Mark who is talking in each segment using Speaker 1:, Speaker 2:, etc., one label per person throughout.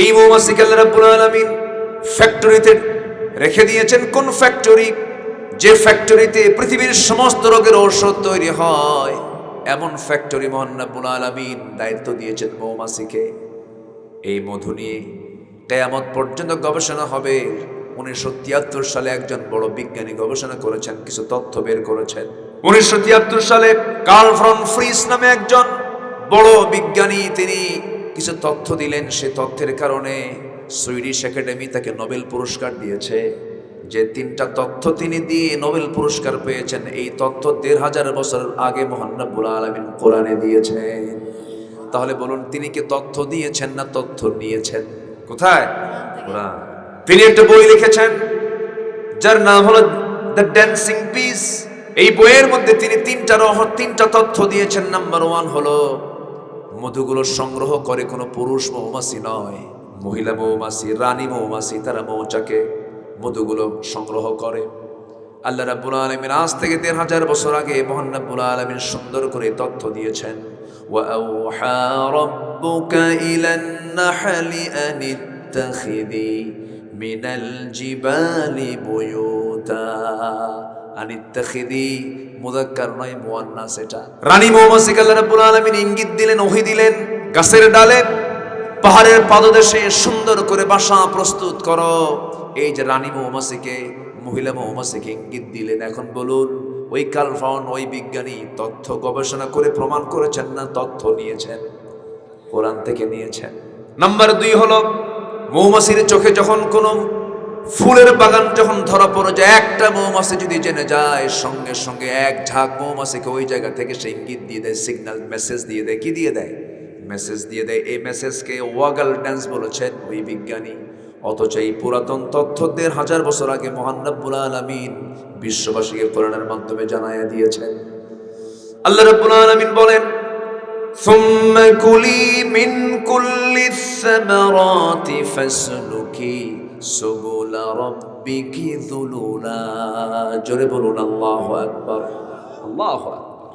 Speaker 1: এই মৌমাছিকে আল্লাহ রাব্বুল আলামিন ফ্যাক্টরিতে রেখে দিয়েছেন। কোন ফ্যাক্টরি যে ফ্যাক্টরিতে পৃথিবীর সমস্ত রোগের ঔষধ তৈরি হয়, এমন ফ্যাক্টরি মহান রাব্বুল আলামিন দায়িত্ব দিয়েছেন মৌমাছিকে। এই মধু নিয়ে কেয়ামত পর্যন্ত গবেষণা হবে। উনিশশো তিয়াত্তর সালে একজন বড় বিজ্ঞানী গবেষণা করেছেন, কিছু তথ্য বের করেছেন। উনিশশো তিয়াত্তর সালে কার্ল ফ্রন ফ্রিস নামে একজন বড় বিজ্ঞানী, তিনি কিছু তথ্য দিলেন সে তথ্যের কারণে সুইডিশ একাডেমি তাকে নোবেল পুরস্কার দিয়েছে। যে তিনটা তথ্য তিনি দিয়ে নোবেল পুরস্কার পেয়েছেন, এই তথ্য দেড় হাজার বছর আগে মোহান্নবুল আলমিন কোরআনে দিয়েছেন তাহলে বলুন, তিনি কি তথ্য দিয়েছেন না তথ্য নিয়েছেন? কোথায়? কোরআন। তিনি একটা বই লিখেছেন, যার নাম হলো দ্য ড্যান্সিং পিস। এই বইয়ের মধ্যে তিনি তিনটা রহ তিনটা তথ্য দিয়েছেন। নাম্বার ওয়ান হলো মধুগুলো সংগ্রহ করে কোনো পুরুষ মৌমাছি নয় মহিলা মৌমাছি রানী মৌমাছি তারা মৌচাকে মধুগুলো সংগ্রহ করে আল্লাহ রাব্বুল আলামিন আজ থেকে দেড় হাজার বছর আগে মহান রাব্বুল আলামিন সুন্দর করে তথ্য দিয়েছেন وأوحى ربك إلى النحل أن اتخذي من الجبال بيوتا আনিত্তাখিদি মুদাক্কার নয়, মুয়ান্নাস এটা। রানী মৌমাসিক আল্লাহ রাব্বুল আলামিন ইঙ্গিত দিলেন, ওহি দিলেন, গাছের ডালে পাহাড়ের পাদদেশে সুন্দর করে বাসা প্রস্তুত করো। এই যে রানী মৌমাসিকে মহিলা মৌমাসিকে ইঙ্গিত দিলেন, এখন বলুন, ওই কাল কালফাউন ওই বিজ্ঞানী তথ্য গবেষণা করে প্রমাণ করেছেন না তথ্য নিয়েছেন? কোরআন থেকে নিয়েছেন। নাম্বার দুই হলো, মৌমাছির চোখে যখন কোনো ফুলের বাগান যখন ধরা পড়ে যায় একটা মৌমাছি যদি জেনে যায় সঙ্গে সঙ্গে এক ঝাঁক মৌমাছিকে ওই জায়গা থেকে সে ইঙ্গিত দিয়ে দেয় সিগন্যাল মেসেজ দিয়ে দেয় কি দিয়ে দেয় মেসেজ দিয়ে দেয় এই মেসেজকে ওয়াগাল ড্যান্স বলেছেন ওই বিজ্ঞানী অথচ এই পুরাতন তথ্য দেড় হাজার বছর আগে মহান রব্বুল আলমিন বিশ্ববাসীকে কোরআনের মাধ্যমে জানাইয়া দিয়েছেন আল্লাহ রব্বুল আলমিন বলেন ثم كلي من كل الثمرات فاسلكي সুবুলা রব্বিকি দুলুলা। জোরে বলুন, আল্লাহ আকবর। আল্লাহ আকবর।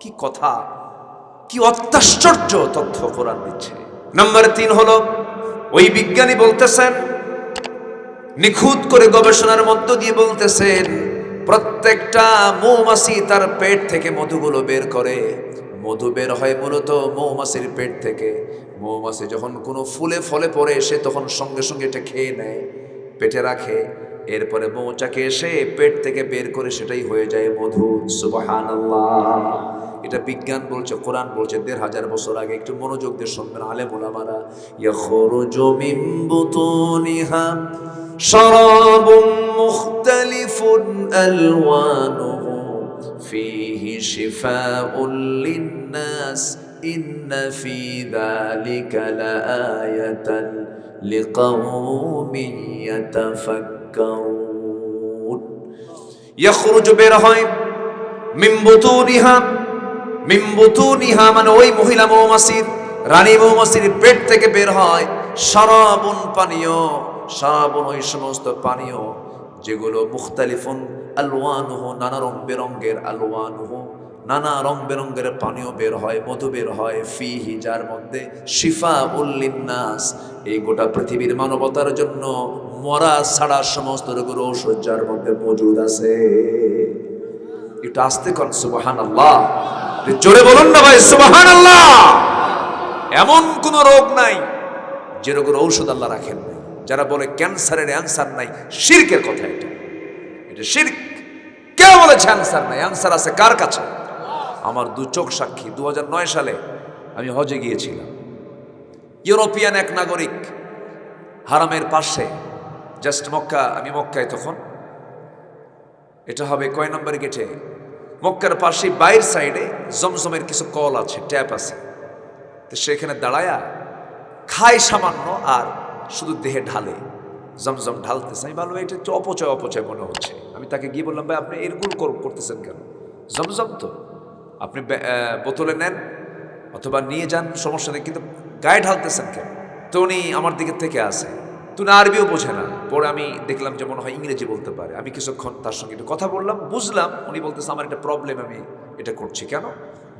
Speaker 1: কি কথা, কি অত্যাশ্চর্য তথ্য কোরআন দিচ্ছে। নাম্বার তিন হলো, ওই বিজ্ঞানী বলতেছেন, নিখুঁত করে গবেষণার মধ্য দিয়ে বলতেছেন, প্রত্যেকটা মৌমাছি তার পেট থেকে মধুগুলো বের করে। মধু বের হয় মূলত মৌমাছির পেট থেকে। মৌমাছি যখন কোনো ফুলে ফলে পড়ে, সে তখন সঙ্গে সঙ্গে এটা খেয়ে নেয়, পেটে রাখে। এরপরে মৌচাকে এসে পেট থেকে বের করে সেটাই হয়ে যায় মধু। সুবাহান এটা বিজ্ঞান বলছে, কোরআন বলছে, দেড় হাজার বছর আগে একটু মনোযোগ দিয়ে শুনবেন শারাবুম মুখতালিফুন আলওয়ানুহু। ফীহি শিফাউন লিন-নাস ইন্না ফী যালিকা লাআয়াতান লিকাউমিন ইয়াতাফাক্কারুন ইয়াখরুজু বের হয় মিম্বুতুনিহা মিম্বুতুনিহা মানে ওই মহিলা মৌমাছির, রানী মৌমাছির পেট থেকে বের হয় সারাবন পানীয়, সারাবন ওই সমস্ত পানীয় যেগুলো মুখতালিফুন আলওয়ানুহু, নানা রং বেরঙ্গের আলওয়ানুহু নানা রং বেরঙ্গের পানীয় বের হয়, মধু বের হয়, ফিহি, যার মধ্যে শিফা উল্লিন্নাস এই গোটা পৃথিবীর মানবতার জন্য মরা ছাড়া সমস্ত রোগের ঔষধ যার মধ্যে মজুদ আছে। একটু আসতে কন সুবাহান আল্লাহ জোরে বলুন না ভাই সুবাহান আল্লাহ এমন কোন রোগ নাই যে রোগের ঔষধ আল্লাহ রাখেন নাই। যারা বলে ক্যান্সারের অ্যান্সার নাই, শিরকের কথা এটা। এটা শিরক। কে বলেছে অ্যান্সার নাই। অ্যান্সার আছে কার কাছে? আমার দু চোখ সাক্ষী দু হাজার নয় সালে আমি হজে গিয়েছিলাম। ইউরোপিয়ান এক নাগরিক হারামের পাশে, জাস্ট মক্কা, আমি মক্কায় তখন। এটা হবে কয় নম্বর গেটে? মক্কার পাশে বাইর সাইডে জমজমের কিছু কল আছে, ট্যাপ আছে। তো সেখানে দাঁড়ায়া খায় সামান্য আর শুধু দেহে ঢালে, জমজম ঢালতেছে। আমি ভালো এটা একটু অপচয় অপচয় মনে হচ্ছে। আমি তাকে গিয়ে বললাম, ভাই, আপনি এরকম করতেছেন কেন? জমজম তো। আপনি বোতলে নেন অথবা নিয়ে যান, সমস্যা নেই, কিন্তু গায়ে ঢালতেছেন কেন? তো উনি আমার দিকে থেকে আসে তুই আরবিও বোঝে না। পরে আমি দেখলাম যে মনে হয় ইংরেজি বলতে পারে। আমি কিছুক্ষণ তার সঙ্গে একটু কথা বললাম, বুঝলাম, উনি বলতেছে, আমার একটা প্রবলেম আমি এটা করছি কেন?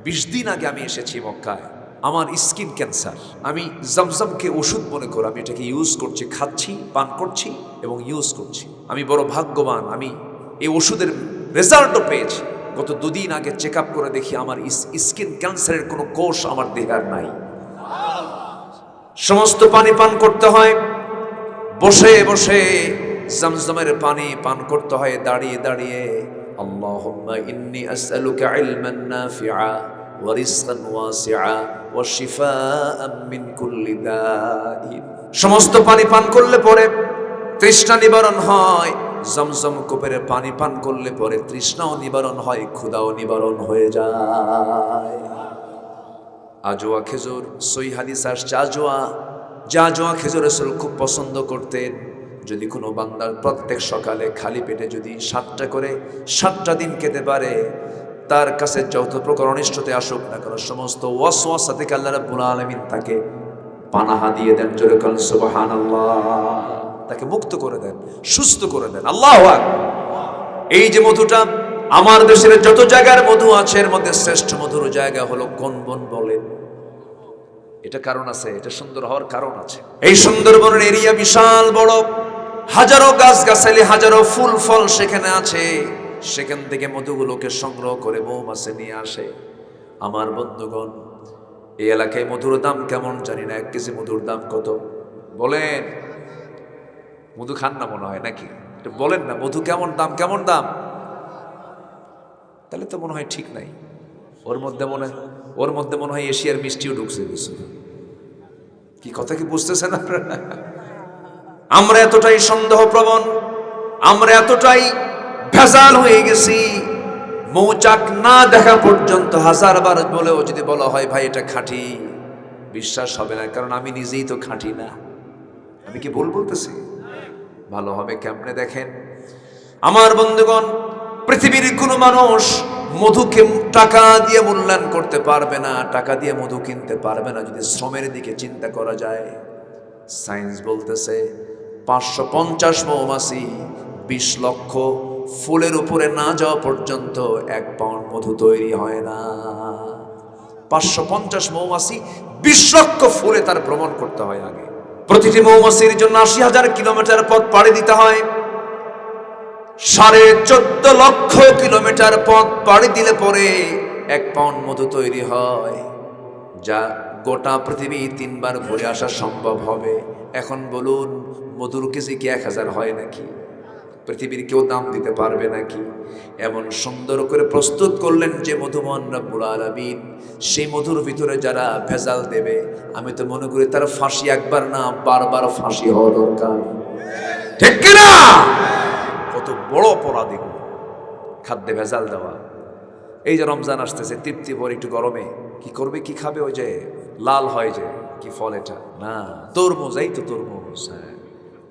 Speaker 1: বিশ দিন আগে আমি এসেছি মক্কায়। আমার স্কিন ক্যান্সার। আমি জমজমকে ওষুধ মনে করে আমি এটাকে ইউজ করছি, খাচ্ছি, পান করছি এবং ইউজ করছি। আমি বড় ভাগ্যবান, আমি এই ওষুধের রেজাল্টও পেয়েছি। গত দুদিন আগে চেক করে দেখি আমার স্কিন ক্যান্সারের কোনো কোষ আমার দেহে আর নাই। সমস্ত পানি পান করতে হয়। বসে বসে জমজমের পানি পান করতে হয়। দাঁড়িয়ে দাঁড়িয়ে আসআলুকা ইলমান নাফিআ ওয়া রিজকান ওয়াসিআ ওয়া শিফাআম মিন কুল্লি দাইন। সমস্ত পানি পান করলে পরে তৃষ্ণা নিবারণ হয়। জমজম কোপের পানি পান করলে পরে তৃষ্ণাও নিবারণ হয়, ক্ষুধাও নিবারণ হয়ে যায়। আজোয়া খেজুর, সই হাদিস আসছে আজোয়া যা আজোয়া খেজুর রসুল খুব পছন্দ করতেন। যদি কোনো বান্দার প্রত্যেক সকালে খালি পেটে যদি সাতটা করে সাতটা দিন খেতে পারে, তার কাছে যত প্রকার অনিষ্টতে আসুক না কেন, সমস্ত ওয়াসওয়াসা থেকে আল্লাহ রাব্বুল আলামিন তাকে পানাহা দিয়ে দেন। জোরে কল সুবহানাল্লাহ। তাকে মুক্ত করে দেন, সুস্থ করে দেন। আল্লাহ এই যে মধুটা, আমার দেশের যত জায়গার মধু আছে, এর মধ্যে শ্রেষ্ঠ মধুর জায়গা হলো কোন বন বলেন এটা কারণ আছে, এটা সুন্দর হওয়ার কারণ আছে। এই সুন্দরবনের এরিয়া বিশাল বড়। হাজারো গাছ গাছালি হাজারো ফুল, ফল সেখানে আছে। সেখান থেকে মধুগুলোকে সংগ্রহ করে মৌমাছে নিয়ে আসে। আমার বন্ধুগণ, এই এলাকায় মধুর দাম কেমন জানি না, এক কেজি মধুর দাম কত? বলেন। মধু খান না মনে হয় নাকি? বলেন না, মধু কেমন দাম কেমন দাম? তাহলে তো মনে হয় ঠিক নাই। ওর মধ্যে মনে ওর মধ্যে মনে হয় এশিয়ার মিষ্টিও ঢুকছে কিছু। কি কথা কি বুঝতেছেন আপনারা? আমরা এতটাই সন্দেহ প্রবণ আমরা এতটাই ভেজাল হয়ে গেছি, মৌচাক না দেখা পর্যন্ত হাজার বার বলেও যদি বলা হয়, ভাই, এটা খাঁটি। বিশ্বাস হবে না, কারণ আমি নিজেই তো খাঁটি না। আমি কি ভুল বলতেছি? ভালো হবে কেমনে দেখেন? আমার বন্ধুগণ, পৃথিবীর কোনো মানুষ মধুকে টাকা দিয়ে মূল্যায়ন করতে পারবে না, টাকা দিয়ে মধু কিনতে পারবে না, যদি শ্রমের দিকে চিন্তা করা যায়। সায়েন্স বলতেছে, পাঁচশো পঞ্চাশ মৌমাছি, বিশ লক্ষ ফুলের উপরে না যাওয়া পর্যন্ত এক পাউন্ড মধু তৈরি হয় না। পাঁচশো পঞ্চাশ মৌমাছি, বিশ লক্ষ ফুলে তার ভ্রমণ করতে হয় আগে। প্রতিটি মৌমাছির জন্য আশি হাজার কিলোমিটার পথ পাড়ি দিতে হয়। সাড়ে চোদ্দ লক্ষ কিলোমিটার পথ পাড়ি দিলে পরে এক পাউন্ড মধু তৈরি হয়, যা গোটা পৃথিবী তিনবার ঘুরে আসা সম্ভব হবে। এখন বলুন, মধুর কেজি কি এক হাজার হয় নাকি? পৃথিবীর কেউ দাম দিতে পারবে নাকি? এমন সুন্দর করে প্রস্তুত করলেন যে মধুমন রাব্বুল আলামিন, সেই মধুর ভিতরে যারা ভেজাল দেবে, আমি তো মনে করি তার ফাঁসি একবার না, বারবার ফাঁসি হওয়া দরকার। ঠিক কিনা? কত বড় অপরাধ খাদ্যে ভেজাল দেওয়া। এই যে রমজান আসতেছে, তৃপ্তি ভর একটু গরমে, কি করবে, কি খাবে ওই যে? লাল হয় যে, কি ফল এটা? না, তরমুজ, এই তো তরমুজ হ্যাঁ।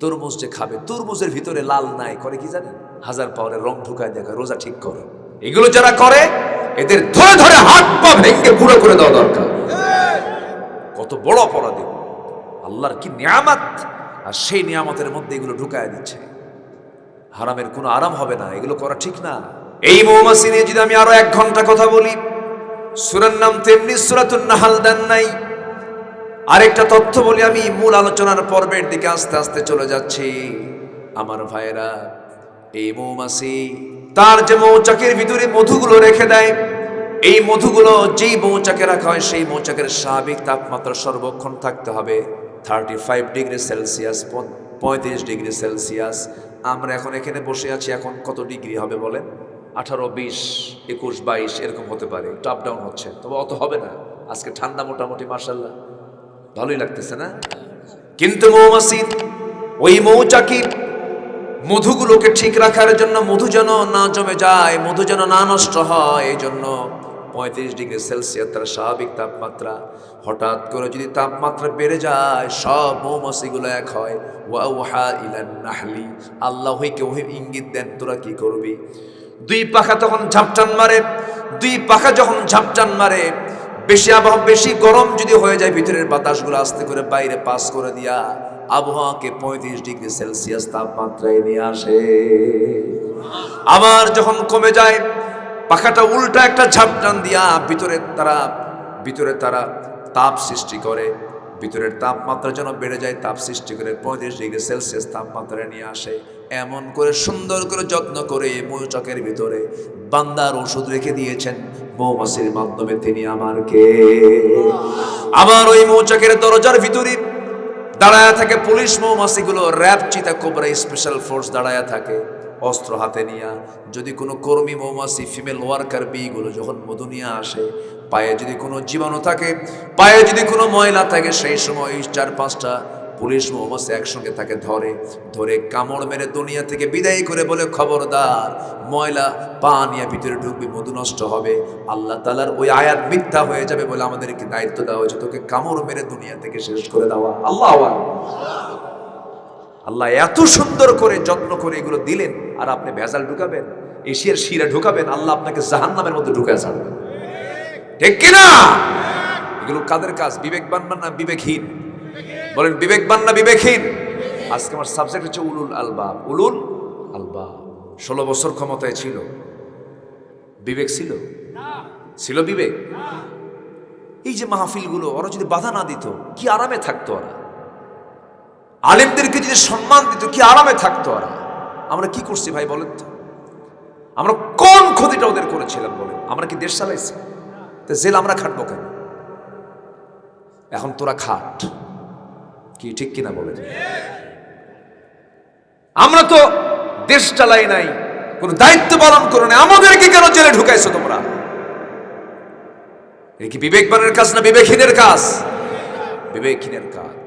Speaker 1: তরমুজ যে খাবে, তরমুজের ভিতরে লাল নাই, করে কি জানেন? হাজার পাওয়ারের রং ঢুকায় দেখা রোজা ঠিক করে। এগুলো যারা করে, এদের ধরে ধরে হাত পা ভেঙে গুঁড়ো করে দেওয়া দরকার। কত বড় অপরাধ। আল্লাহর কি নিয়ামত? আর সেই নিয়ামতের মধ্যে এগুলো ঢুকায় দিচ্ছে। হারামের কোনো আরাম হবে না, এগুলো করা ঠিক না। এই মৌমাছি নিয়ে যদি আমি আরও এক ঘণ্টা কথা বলি, সুরার নাম তেমনি সুরাতুন নাহাল দেন নাই। আরেকটা তথ্য বলি, আমি মূল আলোচনার পর্বের দিকে আস্তে আস্তে চলে যাচ্ছি। আমার ভাইয়েরা, এই মৌমাছি তার যে মৌচাকের ভিতরে মধুগুলো রেখে দেয়, এই মধুগুলো যেই মৌচাকে রাখা হয়, সেই মৌচাকের স্বাভাবিক তাপমাত্রা সর্বক্ষণ থাকতে হবে। থার্টি ফাইভ ডিগ্রি সেলসিয়াস পঁয়ত্রিশ ডিগ্রি সেলসিয়াস। আমরা এখন এখানে বসে আছি, এখন কত ডিগ্রি হবে বলেন? আঠারো, বিশ, একুশ, বাইশ, এরকম হতে পারে। আপ ডাউন হচ্ছে, তবে অত হবে না। আজকে ঠান্ডা মোটামুটি মার্শাল্লাহ ভালোই লাগতেছে না? কিন্তু মৌমাছি ওই মৌচাকি মধুগুলোকে ঠিক রাখার জন্য মধু যেন না জমে যায়, মধু যেন না নষ্ট হয় এই জন্য পঁয়ত্রিশ ডিগ্রি সেলসিয়াস তার স্বাভাবিক তাপমাত্রা, হঠাৎ করে যদি তাপমাত্রা বেড়ে যায়, সব মৌমাছিগুলো এক হয় ওয়া ওহা ইলান নাহলি। আল্লাহকে ওহি ইঙ্গিত দেন, তোরা কি করবি? দুই পাখা তখন ঝাপটান মারে, দুই পাখা যখন ঝাপটান মারে বেশি আবহাওয়া, বেশি গরম যদি হয়ে যায়, ভিতরের বাতাসগুলো আস্তে করে বাইরে পাস করে দিয়া আবহাওয়াকে পঁয়ত্রিশ ডিগ্রি সেলসিয়াস তাপমাত্রায় নিয়ে আসে। আবার যখন কমে যায়, পাখাটা উল্টা একটা ঝাপটান দিয়া ভিতরে তারা ভিতরে তারা তাপ সৃষ্টি করে। ভিতরের তাপমাত্রা যেন বেড়ে যায়, তাপ সৃষ্টি করে পঁয়ত্রিশ ডিগ্রি সেলসিয়াস তাপমাত্রায় নিয়ে আসে। এমন করে সুন্দর করে যত্ন করে মৌচকের ভিতরে বান্দার ওষুধ রেখে দিয়েছেন। মৌমাছির মাধ্যমে তিনি আমারকে। আমার ওই মৌচকের দরজার ভিতরে দাঁড়ায় থাকে পুলিশ মৌমাছিগুলো, র্যাব চিতা কোবরা স্পেশাল ফোর্স দাঁড়ায় থাকে। অস্ত্র হাতে নিয়ে যদি কোনো কর্মী মৌমাছি ফিমেল ওয়ার্কার বিগুলো যখন মধু নিয়ে আসে, পায়ে যদি কোনো জীবাণু থাকে, পায়ে যদি কোনো ময়লা থাকে, সেই সময় চার পাঁচটা পুলিশ মৌমাছি একসঙ্গে তাকে ধরে ধরে কামড় মেরে দুনিয়া থেকে বিদায় করে বলে, খবরদার, ময়লা পা নিয়ে ভিতরে ঢুকবে, মধু নষ্ট হবে। আল্লাহ তালার ওই আয়াত মিথ্যা হয়ে যাবে বলে আমাদেরকে দায়িত্ব দেওয়া হয়েছে। তোকে কামড় মেরে দুনিয়া থেকে শেষ করে দেওয়া। আল্লাহ আল্লাহ এত সুন্দর করে, যত্ন করে এগুলো দিলেন, আর আপনি ভেজাল ঢুকাবেন, এশিয়ার শিরা ঢুকাবেন, আল্লাহ আপনাকে জাহান্নামের মধ্যে ঢুকায় ছাড়বেন। ঠিক কিনা? এগুলো কাদের কাজ? বিবেকবান না বিবেকহীন? বলেন, বিবেকবান না বিবেকহীন? আজকে আমার সাবজেক্ট হচ্ছে উলুল আলবাব। উলুল আলবাব। ষোলো বছর ক্ষমতায় ছিল। বিবেক ছিল? ছিল বিবেক? এই যে মাহফিলগুলো, ওরা যদি বাধা না দিত, কি আরামে থাকতো ওরা? আলেমদেরকে যদি সম্মান দিত, কি আরামে থাকতো ওরা? আমরা কি করছি ভাই বলেন তো? আমরা কোন ক্ষতিটা ওদের করেছিলাম বলেন? আমরা কি দেশ চালাইছি? তো জেল আমরা খাটবো কেন? এখন তোরা খাট। কি, ঠিক কিনা বলে আমরা তো দেশ চালাই নাই, কোন দায়িত্ব পালন করো না আমাদেরকে কেন জেলে ঢুকাইছো তোমরা? এ কি বিবেকবানের কাজ না বিবেকহীনের কাজ? বিবেকহীনের কাজ।